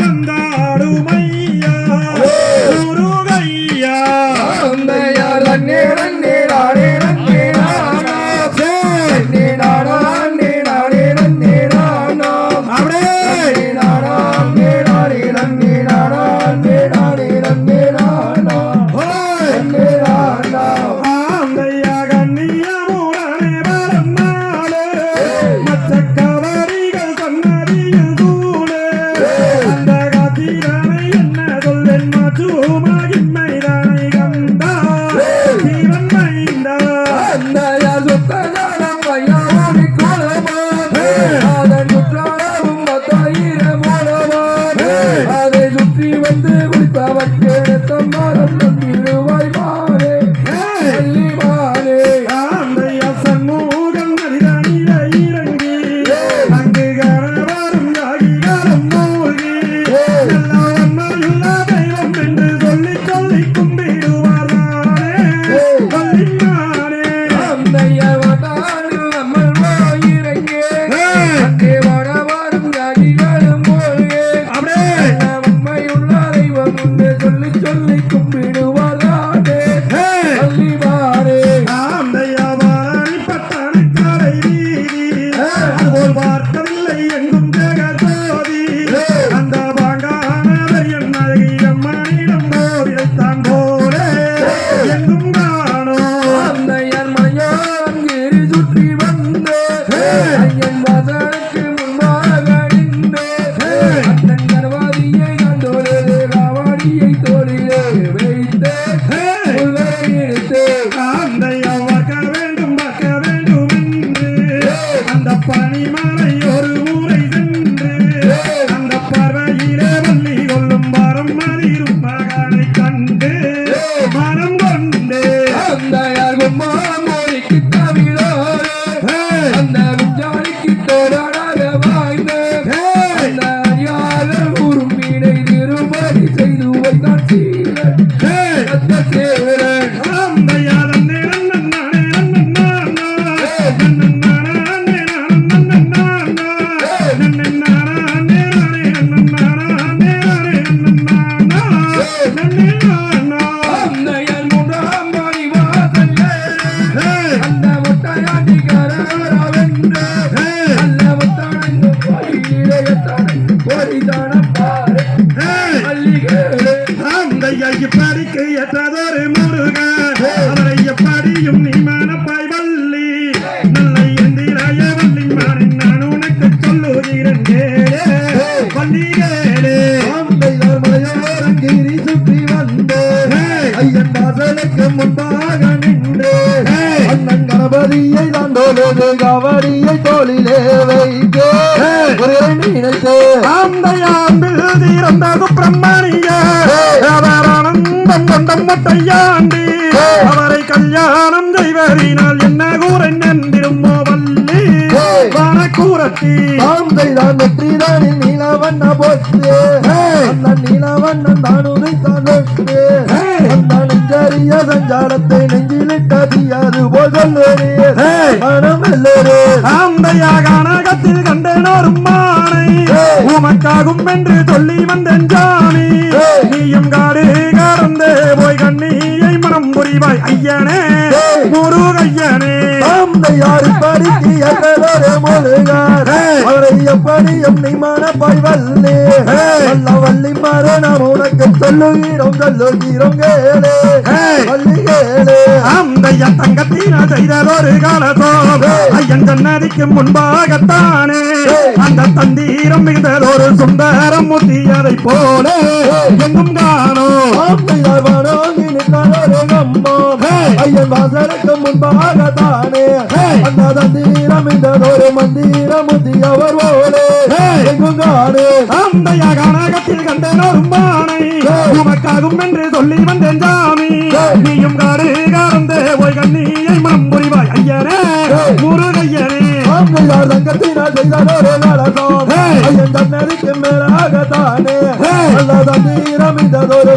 வந்தாடுமை. ajoelhar. படிக்கு ஏற்றதொரு முருக. அவரை எப்படியும் நீ மனப்பாய் வள்ளி. நல்ல எந்திராய வள்ளி மாறி நான் உனக்கு சொல்லுகிறேன் கேளே. வள்ளி கேளே ஆந்தையார் மலையோரங்கிரி சுற்றி வந்து. ஐயன் வாசலுக்கு முன்பாக நின்று. அண்ணன் கணபதியை தான் தோலது கவடியை தோளிலே வைத்து. ஒரு நினைத்து. ஆந்தையாம்பில் தீர்ந்தது பிரம்மணிய அவர் ஆனந்தம் கொண்டம் மொட்டையாண்டி. அவரை கல்யாணம் செய்வதினால் என்ன கூரை நன்றிருமோ வள்ளி வனக்கூரத்தி. ஆந்தைதான் வெற்றிதானில் நீலவண்ண போச்சு அந்த நீலவண்ணன் தான் உதைத்தான் வெற்றி அந்த நெஞ்சறிய சஞ்சாரத்தை நெஞ்சிலிட்ட தீயாது போல் சொல்லுறே மனம் வெல்லுறே ஆந்தையா கனகத்தில் கண்டேன் ஒரு மானை உமக்காகும் என்று சொல்லி வந்தேன் ஜாமி நீயும் காடு கடந்து போய் கண்ணியை மனம் புரிவாய் ஐயனே. எங்களோட எப்படியும் நீ மனப்பாய் வல்லி வல்ல வள்ளி மரணம் உனக்கு சொல்லுகிறோம் சொல்லுகிறோம் கேளே. வள்ளி கேளே. ஆந்தையா தங்கத்தின செய்ததொரு காலத்தோம் ஐயன் சன்னதிக்கு முன்பாகத்தானே. அந்த தந்தீரம் மிகுந்ததொரு சுந்தரம் முத்தியதை போல. எங்கும் அம்மா ஐயன் வாசலுக்கு முன்பாக தானே அந்த தந்தீரம் இந்த ஒரு மந்திரம் முதியவர் போலே. எங்கும் காணே. கனகத்தில் கண்டேன் ஒரு மானை. உமக்காகும் என்று சொல்லி வந்தேன் ஜாமி. உனக்காகத்தானே நல்லத தீரம் இதொரு